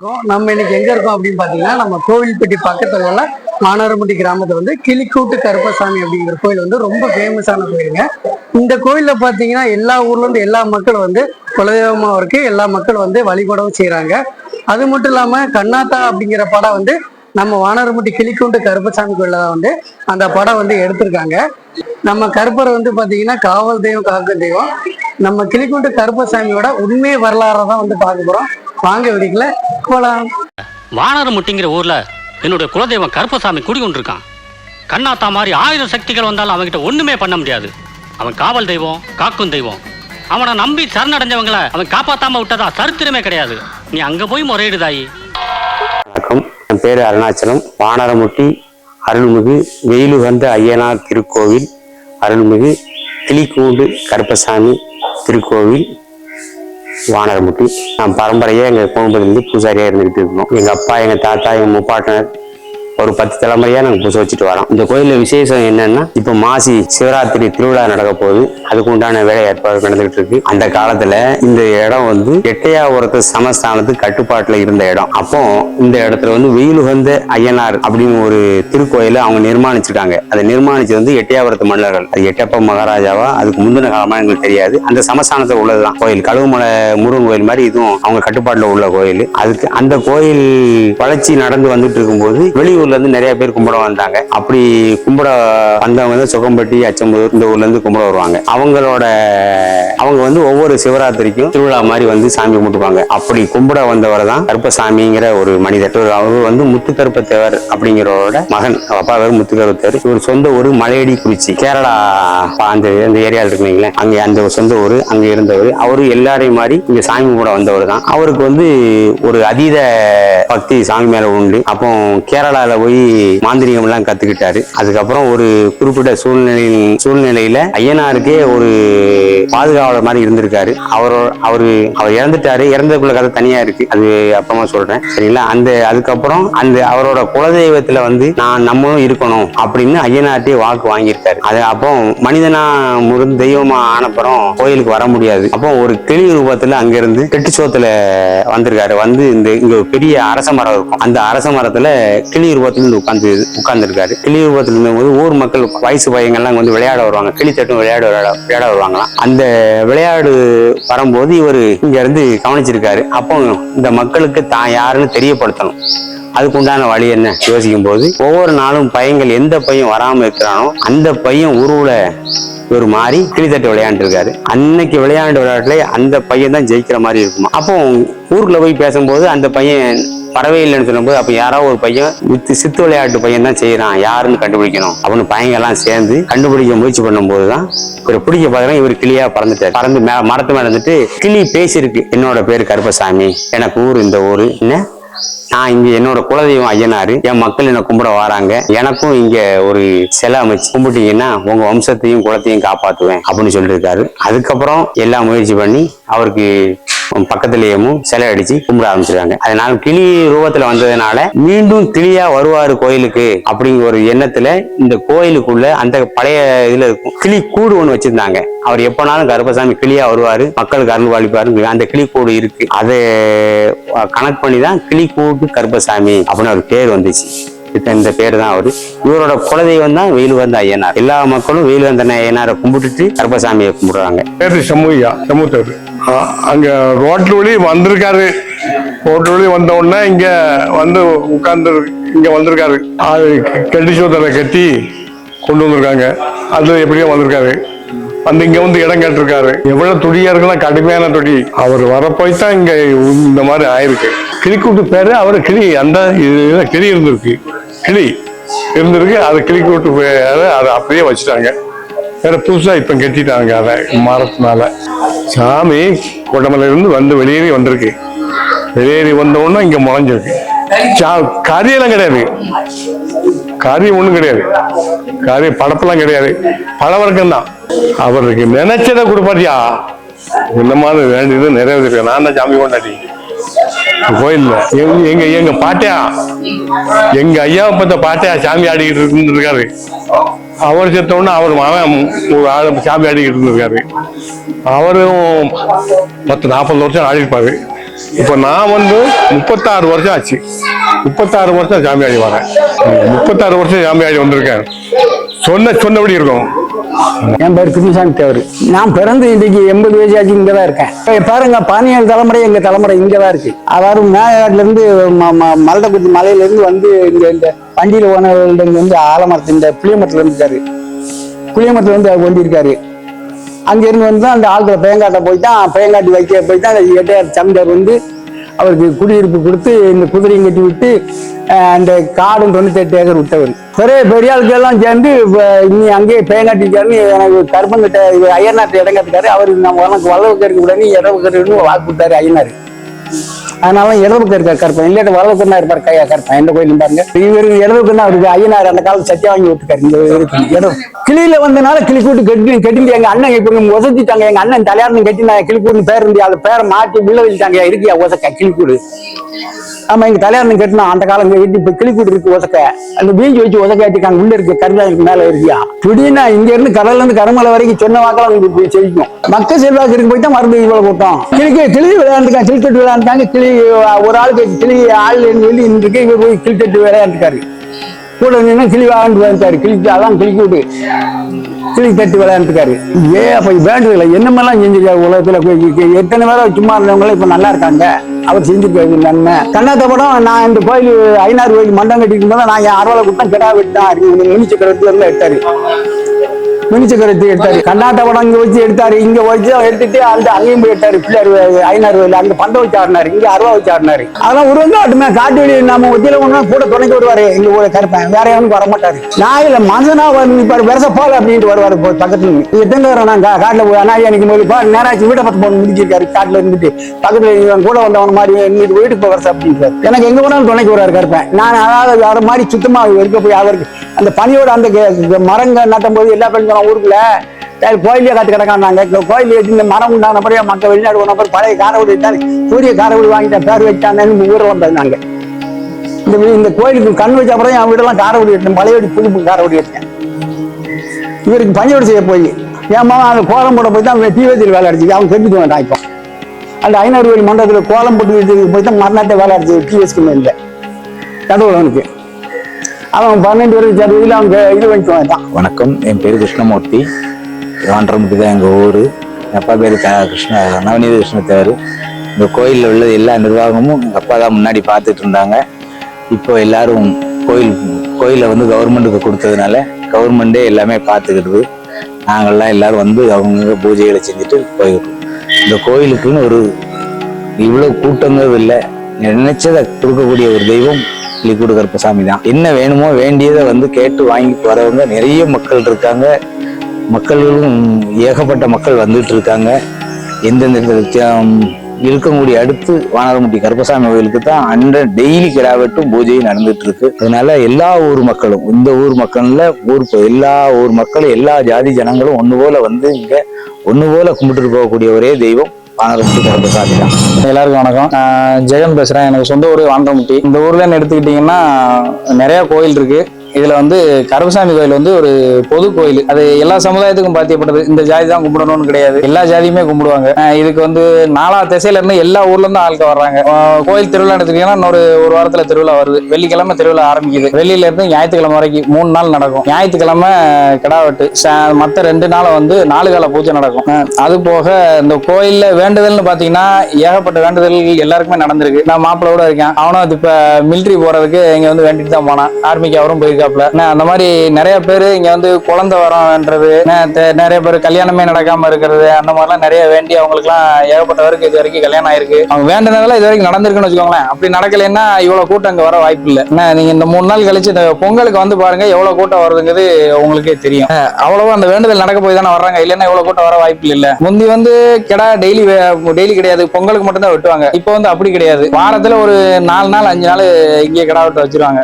இருக்கோம். நம்ம இன்னைக்கு எங்க இருக்கோம் அப்படின்னு பாத்தீங்கன்னா நம்ம கோவில்பட்டி பக்கத்துல உள்ள மானாரம்பட்டி கிராமத்துல வந்து கிளிக்கூட்டு கருப்பசாமி அப்படிங்கிற கோயில் வந்து ரொம்ப ஃபேமஸான கோயிலுங்க. இந்த கோயில்ல பாத்தீங்கன்னா எல்லா ஊர்ல இருந்து எல்லா மக்களும் வந்து குலதெய்வமா இருக்கு எல்லா மக்களும் வந்து வழிபடவும் செய்யறாங்க அது மட்டும் இல்லாம கண்ணாத்தா அப்படிங்கிற படம் வந்து நம்ம வானரமுட்டி கிளிக்கூண்டு கருப்பசாமி கோயில்ல தான் வந்து அந்த படம் வந்து எடுத்திருக்காங்க. நம்ம கருப்பர் வந்து பாத்தீங்கன்னா காவல் தெய்வம் காக்க தெய்வம். நம்ம கிளிக்கூண்டு கருப்பசாமியோட உண்மை வரலாறை தான் வந்து பார்க்க போறோம். வாங்க வெடிக்கல போலாம். வானரமுட்டிங்கிற ஊர்ல என்னுடைய குலதெய்வம் கருப்பசாமி குடிகொண்டிருக்கான் கண்ணாத்தா மாதிரி ஆயிரம் சக்திகள் வந்தாலும் அவன்கிட்ட ஒண்ணுமே பண்ண முடியாது. அவன் காவல் தெய்வம் காக்கும் தெய்வம். அவனை நம்பி சரணடைஞ்சவங்கள அவன் காப்பாத்தாம விட்டதா சரித்திரமே கிடையாது. நீ அங்க போய் முறையிடுதாயி வணக்கம். என் பேர் அருணாச்சலம். வானரமுட்டி அருள்மிகு வெயிலுகந்த ஐயனார் திருக்கோவில் அருள்மிகு கிளிக்கூண்டு கருப்பசாமி திருக்கோவில். வானரமுட்டி நான் பரம்பரையாக எங்கள் குடும்பத்திலேருந்து பூசாரியாக இருந்துகிட்டு இருக்கோம். எங்கள் அப்பா எங்கள் தாத்தா எங்கள் முப்பாட்டனர் ஒரு பத்து தலைமுறையாக நாங்கள் பூசை வச்சுட்டு வரோம். இந்த கோயிலில் விசேஷம் என்னன்னா இப்போ மாசி சிவராத்திரி திருவிழா நடக்க போகுது. அதுக்கு உண்டான வேலை ஏற்பாடு நடந்துகிட்டு இருக்கு. அந்த காலத்துல இந்த இடம் வந்து எட்டையாபுரத்து சமஸ்தானத்துக்கு கட்டுப்பாட்டுல இருந்த இடம். அப்போ இந்த இடத்துல வந்து வெயிலுகந்த ஐயனார் அப்படின்னு ஒரு திருக்கோயிலை அவங்க நிர்மாணிச்சிருக்காங்க. அதை நிர்மாணிச்சது வந்து எட்டையாபுரத்து மன்னர்கள். அது எட்டப்ப மகாராஜாவா? அதுக்கு முந்தின காலமா எங்களுக்கு தெரியாது. அந்த சமஸ்தானத்துல உள்ளதுதான். கோயில் கழுவுமலை முருகன் கோயில் மாதிரி இதுவும் அவங்க கட்டுப்பாட்டுல உள்ள கோயில். அதுக்கு அந்த கோயில் வளர்ச்சி நடந்து வந்துட்டு இருக்கும்போது வெளியூர் இருந்து நிறைய பேர் கும்பிட வந்தாங்க. அப்படி கும்பிட வந்தவங்க வந்து சுகம்பட்டி அச்சம்பூர் இந்த ஊர்ல இருந்து கும்பிட வருவாங்க. அவங்களோட அவங்க வந்து ஒவ்வொரு சிவராத்திரிக்கும் திருவிழா மாதிரி வந்து சாமி கும்பிட்டுப்பாங்க. அப்படி கும்பிட வந்தவர் தான் கருப்பசாமிங்கிற ஒரு மனிதர். அவர் வந்து முத்துக்கருப்பத்தேவர் அப்படிங்கிறவரோட மகன். அப்பா பேர் முத்துக்கருப்பத்தேவர். இவர் சொந்த ஊர் மலையடி குறிச்சி கேரளா அந்த அந்த ஏரியாவில் இருக்குங்களேன் அங்கே அந்த சொந்த ஊர் அங்க இருந்தவர். அவரு எல்லாரையும் மாதிரி இங்க சாமி கும்பிட வந்தவர் தான். அவருக்கு வந்து ஒரு அதீத பக்தி சாமி மேல உண்டு. அப்போ கேரளால போய் மாந்திரிகம் எல்லாம் கத்துக்கிட்டாரு. அதுக்கப்புறம் ஒரு குறிப்பிட்ட சூழ்நிலையில் சூழ்நிலையில ஐயனாருக்கே ஒரு பாதுகாவலர் மாதிரி இருந்திருக்காரு. அவர் அவரு அவர் இறந்துட்டாரு. இறந்ததுக்குள்ள கதை தனியா இருக்கு. அது அப்புறமா சொல்றேன். சரிங்களா? அந்த அதுக்கப்புறம் அந்த அவரோட குலதெய்வத்துல வந்து நான் நம்மளும் இருக்கணும் அப்படின்னு ஐயனார்ட்டே வாக்கு வாங்கியிருக்காரு. அது அப்போ மனிதனா முருகன் தெய்வமா ஆனப்புறம் கோயிலுக்கு வர முடியாது. அப்போ ஒரு கிளி ரூபத்துல அங்கிருந்து கெட்டு சோத்துல வந்திருக்காரு. வந்து இந்த இங்க பெரிய அரச மரம் இருக்கும். அந்த அரச மரத்துல கிளி ரூபம் இருந்து உட்காந்து உட்கார்ந்துருக்காரு. கிளி இருந்தபோது ஊர் மக்கள் வயசு பையங்கள்லாம் வந்து விளையாட வருவாங்க. கிளி தட்டும் விளையாட விளையாட விளையாட வருவாங்களாம். அந்த விளையாடு வரும்போது இவர் இங்க இருந்து கவனிச்சிருக்காரு. அப்போ இந்த மக்களுக்கு தான் யாருன்னு தெரியப்படுத்தணும். அதுக்கு உண்டான வழி என்ன? யோசிக்கும் போது ஒவ்வொரு நாளும் பையங்கள் எந்த பையன் வராமல் இருக்கிறானோ அந்த பையன் உருவுல ஒரு மாதிரி கிளித்தட்டு விளையாண்டுருக்காரு. அன்னைக்கு விளையாண்டு விளையாட்டுல அந்த பையன் தான் ஜெயிக்கிற மாதிரி இருக்குமா? அப்போ ஊருக்குள்ள போய் பேசும்போது அந்த பையன் வரவே இல்லைன்னு சொல்லும்போது அப்ப யாரோ ஒரு பையன் வித்து சித்து விளையாட்டு பையன் தான் செய்யறான் யாருன்னு கண்டுபிடிக்கணும் அப்படின்னு பையங்கெல்லாம் சேர்ந்து கண்டுபிடிக்க முயற்சி பண்ணும்போது தான் இவர் பிடிக்க பாக்குறேன் இவர் கிளியா பறந்துட்டார். பறந்து மே மரத்து மேல இருந்துட்டு கிளி பேசியிருக்கு. என்னோட பேர் கருப்பசாமி. எனக்கு ஊர் இந்த ஊர். என்ன? நான் இங்க என்னோட குலதெய்வம் ஐயனாரு. என் மக்கள் என்ன கும்பிட வராங்க. எனக்கும் இங்க ஒரு சிலை அமைச்சு கும்பிட்டீங்கன்னா உங்க வம்சத்தையும் குலத்தையும் காப்பாத்துவேன் அப்படின்னு சொல்லியிருக்காரு. அதுக்கப்புறம் எல்லாம் முயற்சி பண்ணி அவருக்கு பக்கத்துலயேவும் சிலை அடிச்சு கும்பிட ஆரம்பிச்சிருக்காங்க. அதனால கிளி ரூபத்துல வந்ததுனால மீண்டும் கிளியா வருவாரு கோயிலுக்கு அப்படிங்கிற ஒரு எண்ணத்துல இந்த கோயிலுக்குள்ள அந்த பழைய இதுல இருக்கும் கிளி கூடு ஒண்ணு வச்சிருந்தாங்க. அவர் எப்பனாலும் கருப்பசாமி கிளியா வருவாரு மக்களுக்கு அருள் பாலிப்பாரு அந்த கிளி கூடு இருக்கு. அதை கணக்கு பண்ணி தான் கிளி கூட்டு கருப்பசாமி அப்படின்னு ஒரு பேர் வந்துச்சு. இந்த பேர் தான் அவரு. இவரோட குலதெய்வம் தான் வேலுவந்த ஐயனார். எல்லா மக்களும் வேலுவந்தன் ஐயனாரை கும்பிட்டுட்டு கருப்பசாமியை கும்பிடுறாங்க. பேரு செம்முய்யா செம்முத்தேரு அங்க ரோட்டு வழி வந்திருக்காரு. ரோட்டு வழி வந்த உடனே இங்க வந்து உட்கார்ந்து இங்க வந்திருக்காரு. அது கட்டி சோதனை கட்டி கொண்டு வந்திருக்காங்க. அது எப்படியோ வந்திருக்காரு. வந்து இங்க வந்து இடம் கேட்டிருக்காரு. எவ்வளவு துடியா இருக்கலாம் கடுமையான துடி அவர் வர போய் தான் இங்க இந்த மாதிரி ஆயிருக்கு. கிளிக்கூட்டு பேரு அவர் கிளி. அந்த இதுல கிளி இருந்திருக்கு. கிளி இருந்திருக்கு அது கிளிக்கூட்டு பேரு அதை அப்படியே வச்சுட்டாங்க. வேற புதுசா இப்ப கட்டிட்டாங்க அதை மரத்தினால. சாமி குடமல இருந்து வந்து வெளியேறி வந்திருக்கு. வெளியேறி வந்த இங்க முளைஞ்சிருக்கு. சா- கிடையாது. காரியம் ஒண்ணும் கிடையாது. காரியம் படப்பெல்லாம் கிடையாது. பழவர்க்கம் தான் அவருக்கு நினைச்சதை கொடுப்பாட்டியா? என்னமா வேண்டியது நிறைவேற்றிருக்க நான் தான் சாமி கொண்டாடி. கோயில்ல. எங்க எங்க பாட்டியா? எங்க ஐயாவை பத்த பாட்டியா சாமி ஆடிக்கிட்டு இருந்திருக்காரு. அவர் செத்தோன்னு அவர் மகன் ஒரு ஆள் சாமி ஆடிக்கிட்டு இருந்திருக்காரு. அவரும் பத்து நாற்பது வருஷம் ஆடிருப்பாரு இப்போ நான் வந்து முப்பத்தாறு வருஷம் ஆச்சு. முப்பத்தாறு வருஷம் சாமியாடி வரேன். முப்பத்தாறு வருஷம் சாமியாடி வந்திருக்கேன். சொன்ன சொன்னபடி இருக்கும். என் பேர் கிருஷ்ணசாமி தேவர். நான் பிறந்து இன்றைக்கு எண்பது வயசு ஆச்சு இங்கே தான் இருக்கேன் பாருங்க பதினேழு தலைமுறை எங்கள் தலைமுறை இங்கே தான் இருக்கு. அதாவது மேகாட்டுல இருந்து ம- வந்து இங்கே இந்த வண்டியில போனவங்க வந்து ஆலமரத்து இந்த புளியமரத்தில் இருந்துருக்காரு புளியமரத்தில் வந்து அவர் கொண்டிருக்காரு அங்க இருந்து வந்து அந்த ஆழ்துறை பயங்காட்டை போய் தான் பயங்காட்டி வைக்க போய் தான் அந்த எட்டையார் சமிதார் வந்து அவருக்கு குடியிருப்பு கொடுத்து இந்த குதிரையும் கட்டி விட்டு அந்த காடும் தொண்ணூத்தெட்டு ஏக்கர் விட்டவர். பெரிய பெரிய ஆளுக்கு சேர்ந்து இப்போ இனி அங்கேயே பயங்காட்டிக்காருன்னு எனக்கு கருப்பங்கிட்ட இவர் ஐயர்நாட்டு இடம் கட்டுக்காரு அவர் நம்ம உனக்கு வல்லவுக்கு இருக்க உடனே இடவுக்கு வாக்கு கொடுத்தாரு ஐயனார். அதனால இடவுக்கு இருக்க கருப்பன். இல்லாட்ட வலது தான் இருப்பார் கையா கருப்பன். எந்த கோயிலும் பாருங்க. இவரு இடது தான் அவருக்கு ஐயனார் அந்த காலத்து சத்தியா வாங்கி விட்டுருக்காரு. இந்த இடம் கிளியில வந்தனால கிளி கூட்டு கட்டி கட்டி எங்க அண்ணன் இப்ப ஒசத்திட்டாங்க. எங்க அண்ணன் தலையாரணும் கட்டி நான் பேர் இருந்து அது பேரை மாட்டி உள்ள வச்சுட்டாங்க. இருக்கியா உசக்க கிளிக்கூடு ஆமா எங்க தலையாரணும் கட்டினா அந்த காலம் கட்டி இப்ப கிளிக்கூடு இருக்கு ஒசக்க. அந்த பீஞ்சு வச்சு ஒசக்க ஆட்டிக்காங்க உள்ள இருக்கு கருதாக்கு மேல இருக்கியா? திடீர்னு இங்க இருந்து கடல்ல இருந்து கருமலை வரைக்கும் சொன்ன வாக்கெல்லாம் உங்களுக்கு போய் செழிக்கும் மக்கள் செல்வாக்கு இருக்கு. போய் தான் மறுபடியும் இவ்வளவு கூட்டம் கிளிக்கு கிளி விளையாண்டுருக்காங்க. கிளிக்கட்டு விளையாண்டுட்டாங்க கிளி ஒரு ஆளுக்கு கிளி ஆள் சொல்லி இருக்கு இவர் போய் கிளிக்கட்டு விளையாண்டுக்காரு கூட நின்று கிளி விளையாண்டு வந்துட்டாரு கிளிக்கு அதான் கிளிக்கு விட்டு கிளி தட்டு விளையாண்டுருக்காரு ஏ அப்ப வேண்டதில்லை என்னமெல்லாம் செஞ்சிருக்காரு உலகத்துல? போய் எத்தனை பேரை சும்மா இருந்தவங்களும் இப்ப நல்லா இருக்காங்க. அவர் செஞ்சிருக்காரு நன்மை கண்ணாத்த படம் நான் இந்த கோயில் ஐநாறு கோயில் மண்டம் கட்டிக்கும் போது நான் என் அறுவலை கூட்டம் கிடா நிமிச்ச மினிச்சக்கரத்துல இருந்து எடுத்தாரு. மினிச்சக்கரத்தை எடுத்தாரு. கண்ணாத்த படம் இங்க வச்சு எடுத்தாரு. இங்க வச்சு எடுத்துட்டு அந்த அங்கேயும் போய் எடுத்தாரு. பிள்ளையார் ஐநாறு கோயில் அங்க பந்தம் வச்சு ஆடினாரு. இங்க அருவா வச்சு ஆடினாரு. அதெல்லாம் உருவங்க ஆட்டுமே காட்டு வெளியே நம்ம ஒத்தியில ஒண்ணு கூட துணைக்கு வருவாரு. எங்க கூட கருப்பேன். வேற எவனுக்கு வர மாட்டாரு. நான் இல்ல மனுஷனா வந்து நிப்பாரு. பெருசா போல அப்படின்ட்டு வருவாரு பக்கத்துல இருந்து. எத்தனை நான் காட்டுல போய் அண்ணா எனக்கு போய் பா நேராச்சு வீட்டை பத்து போன முடிஞ்சிருக்காரு காட்டுல இருந்துட்டு பக்கத்துல கூட வந்தவன் மாதிரி வீட்டுக்கு போய் வரசா அப்படின்ட்டு எனக்கு எங்க போனாலும் துணைக்கு வருவாரு கருப்பேன். நான் அதாவது அவரை மாதிரி சுத்தமா இருக்க போய் அவருக்கு அந்த பனியோட அந்த கே- மரங்க நட்டும் போது எல்லா பெண்களும் ஊருக்குள்ள கோயிலே காத்து கிடக்காங்க கோயில் இந்த மரம் உண்டான பிறகு மற்ற வெளிநாடு போன பிறகு பழைய காரவடி வச்சாரு சூரிய காரவடி வாங்கிட்டேன் பேர் வச்சாங்கன்னு ஊரில் வந்தது இந்த இந்த கோயிலுக்கு கண் வச்ச அப்புறம் என் வீடெல்லாம் காரவடி வச்சேன் பழையபடி புது காரவடி எடுத்தேன். இவருக்கு பனியோடு செய்ய போய் என் மகன் அந்த கோலம் போட போய் தான் தீவத்தில் வேலை அடிச்சு அவன் கெட்டுக்கு வேண்டாம் இப்போ. அந்த ஐநூறு கோயில் மண்டபத்தில் கோலம் போட்டு வச்சதுக்கு போய் தான் மறுநாட்டை வேலை அடிச்சு டிஎஸ்க்கு இல்லை கடவுளவனுக்கு அவன் பன்னெண்டு வரைக்கும் சேர்ந்து அவங்க இது வாங்கிட்டு வந்தான் வணக்கம். என் பேர் கிருஷ்ணமூர்த்தி. வாண்டரமுட்டி தான் எங்கள் ஊர். எங்கள் அப்பா பேர் த கிருஷ்ண நவநீத கிருஷ்ண தேவர் இந்த கோயிலில் உள்ள எல்லா நிர்வாகமும் எங்கள் அப்பா தான் முன்னாடி பார்த்துட்டு இருந்தாங்க. இப்போ எல்லாரும் கோயில் கோயிலை வந்து கவர்மெண்ட்டுக்கு கொடுத்ததுனால கவர்மெண்ட்டே எல்லாமே பார்த்துக்கிடுது. நாங்கள்லாம் எல்லாரும் வந்து அவங்க பூஜைகளை செஞ்சுட்டு போயிடுறோம் இந்த கோயிலுக்குன்னு ஒரு இவ்வளோ கூட்டங்கிறது இல்லை. நினைச்சதை கொடுக்கக்கூடிய ஒரு தெய்வம் லிக்குடு கருப்பசாமி தான் என்ன வேணுமோ வேண்டியதை வந்து கேட்டு வாங்கிட்டு வரவங்க நிறைய மக்கள் இருக்காங்க. மக்களும் ஏகப்பட்ட மக்கள் வந்துட்டு இருக்காங்க. எந்தெந்த இருக்கக்கூடிய அடுத்து வானரமுட்டி கருப்பசாமி கோயிலுக்கு தான் அன்ற டெய்லி கிடாவட்டும் பூஜையும் நடந்துட்டு இருக்கு. அதனால எல்லா ஊர் மக்களும் இந்த ஊர் மக்கள்ல ஊர் எல்லா ஊர் மக்களும் எல்லா ஜாதி ஜனங்களும் ஒன்று போல வந்து இங்க ஒன்று போல கும்பிட்டு போகக்கூடிய ஒரே தெய்வம் வானரமுட்டி கருப்பசாமி தான் எல்லாருக்கும் வணக்கம். நான் ஜெகன் பேசுறேன். எனக்கு சொந்த ஊர் வாண்டமுட்டி. இந்த ஊர்ல எடுத்துக்கிட்டீங்கன்னா நிறைய கோயில் இருக்கு இதுல வந்து கருப்பசாமி கோயில் வந்து ஒரு பொது கோயில். அது எல்லா சமுதாயத்துக்கும் பாத்தியப்பட்டது. இந்த ஜாதி தான் கும்பிடணும்னு கிடையாது. எல்லா ஜாதியுமே கும்பிடுவாங்க. இதுக்கு வந்து நாலா திசையில இருந்து எல்லா ஊர்ல இருந்து ஆட்கள் வர்றாங்க. கோயில் திருவிழா எடுத்துக்கிட்டீங்கன்னா இன்னொரு ஒரு வாரத்துல திருவிழா வருது. வெள்ளிக்கிழமை திருவிழா ஆரம்பிக்குது. வெள்ளியில இருந்து ஞாயிற்றுக்கிழமை வரைக்கும் மூணு நாள் நடக்கும். ஞாயிற்றுக்கிழமை கிடாவெட்டு. ச- மற்ற ரெண்டு நாளை வந்து நாலு கால பூஜை நடக்கும். அது போக இந்த கோயில்ல வேண்டுதல்னு பாத்தீங்கன்னா ஏகப்பட்ட வேண்டுதல்கள் எல்லாருக்குமே நடந்திருக்கு. நான் மாப்பிள்ளை கூட இருக்கேன். அவனும் அது இப்ப மிலிட்ரி போறதுக்கு இங்க வந்து வேண்டிட்டு தான் போனான். ஆர்மிக்கு அவரும் போயிருக்கு நான் அந்த மாதிரி நிறைய பேர் இங்க வந்து குழந்தை வரன்றது நிறைய பேர் கல்யாணமே நடக்காம இருக்கிறது அந்த மாதிரிலாம் நிறைய வேண்டி அவங்களுக்குலாம் ஏகப்பட்டவருக்கு இது வரைக்கும் கல்யாணம் ஆயிருக்கு. அவங்க வேண்டினதெல்லாம் இது வரைக்கும் நடந்திருக்குன்னு வச்சுக்கோங்களேன். அப்படி நடக்கலைன்னா இவ்வளவு கூட்டம் இங்க வர வாய்ப்பு இல்லை. நீங்க இந்த மூணு நாள் கழிச்சு இந்த பொங்கலுக்கு வந்து பாருங்க எவ்வளவு கூட்டம் வருதுங்கிறது உங்களுக்கே தெரியும். அவ்வளவு அந்த வேண்டுதல் நடக்க போய் தானே வர்றாங்க. இல்லைன்னா இவ்வளவு கூட்டம் வர வாய்ப்பு இல்ல. முந்தி வந்து கிடா டெய்லி டெய்லி கிடையாது. பொங்கலுக்கு மட்டும் தான் வெட்டுவாங்க. இப்போ வந்து அப்படி கிடையாது. வாரத்துல ஒரு நாலு நாள் அஞ்சு நாள் இங்கே கிடா வெட்ட வச்சிருவாங்க.